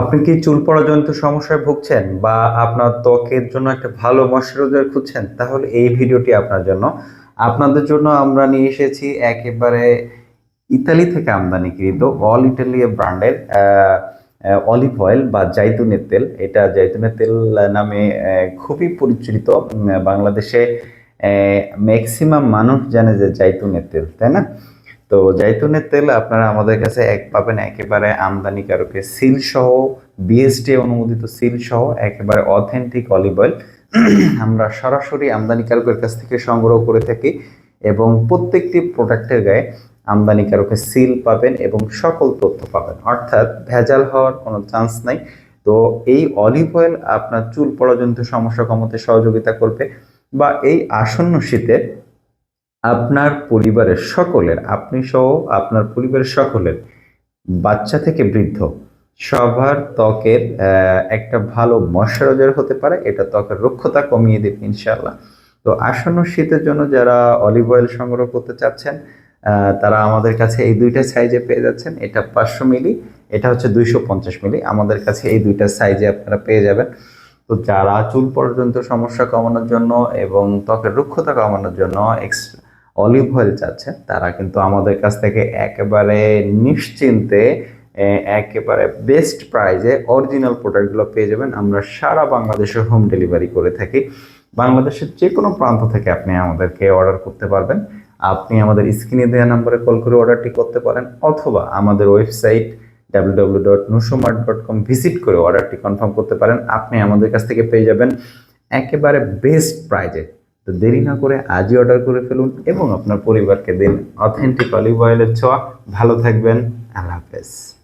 আপনি কি চুল পড়াজনিত সমস্যায় ভুগছেন বা আপনার ত্বকের জন্য একটা ভালো ময়শ্চারাইজার খুঁজছেন? তাহলে এই ভিডিওটি আপনার জন্য। আপনাদের জন্য আমরা নিয়ে এসেছি একেবারে ইতালি থেকে আমদানিকৃত অল ইটালি ব্র্যান্ডের অলিভ অয়েল বা জাইতুনের তেল। এটা জাইতুনের তেল নামে খুবই পরিচিত বাংলাদেশে ম্যাক্সিমাম মানুষ জানে যে জাইতুনের তেল, তাই না? তো জাইতুনের তেল আপনারা আমাদের কাছে এক পাবেন একেবারে আমদানিকারকে সিল সহ বিএসটি অনুমোদিত সিল সহ, একেবারে অথেন্টিক অলিভ অয়েল আমরা সরাসরি আমদানিকারকের কাছ থেকে সংগ্রহ করে থাকি এবং প্রত্যেকটি প্রোডাক্টের গায়ে আমদানিকারকের সিল পাবেন এবং সকল তথ্য পাবেন। অর্থাৎ ভেজাল হওয়ার কোনো চান্স নাই। তো এই অলিভ অয়েল আপনার চুল পড়াজনিত সমস্যা কমাতে সহযোগিতা করবে বা এই আসন্ন শীতে আপনার পরিবারের সকলের, আপনি সহ আপনার পরিবারের সকলের বাচ্চা থেকে বৃদ্ধ, সবার ত্বকের একটা ভালো ময়শ্চারাইজার হতে পারে, এটা ত্বকের রুক্ষতা কমিয়ে দেবে ইনশাল্লাহ তো আসন্ন শীতের জন্য যারা অলিভ অয়েল সংগ্রহ করতে চাচ্ছেন তারা আমাদের কাছে এই দুইটা সাইজে পেয়ে যাচ্ছেন। এটা পাঁচশো মিলি, এটা হচ্ছে দুইশো পঞ্চাশ মিলি। আমাদের কাছে এই দুইটা সাইজে আপনারা পেয়ে যাবেন। তো যারা চুল পর্যন্ত সমস্যা কমানোর জন্য এবং ত্বকের রুক্ষতা কমানোর জন্য, এক্স অলিভ অয়েল চাচ্ছেন তারা কিন্তু আমাদের কাছ থেকে একেবারে নিশ্চিন্তে একেবারে বেস্ট প্রাইজে অরিজিনাল প্রোডাক্টগুলো পেয়ে যাবেন। আমরা সারা বাংলাদেশে হোম ডেলিভারি করে থাকি। বাংলাদেশের যে কোনো প্রান্ত থেকে আপনি আমাদেরকে অর্ডার করতে পারবেন। আপনি আমাদের স্ক্রিনে দেওয়া নাম্বারে কল করে অর্ডারটি করতে পারেন, অথবা আমাদের website W dot dot com visit করে অর্ডারটি কনফার্ম করতে পারেন। আপনি আমাদের কাছ থেকে পেয়ে যাবেন একেবারে বেস্ট প্রাইজে তো দেরি না করে আজই অর্ডার করে ফেলুন এবং আপনার পরিবারকে দিন। অথেন্টিক অলিভ অয়েলের ছোঁয়া। ভালো থাকবেন। আল্লাহ হাফেজ।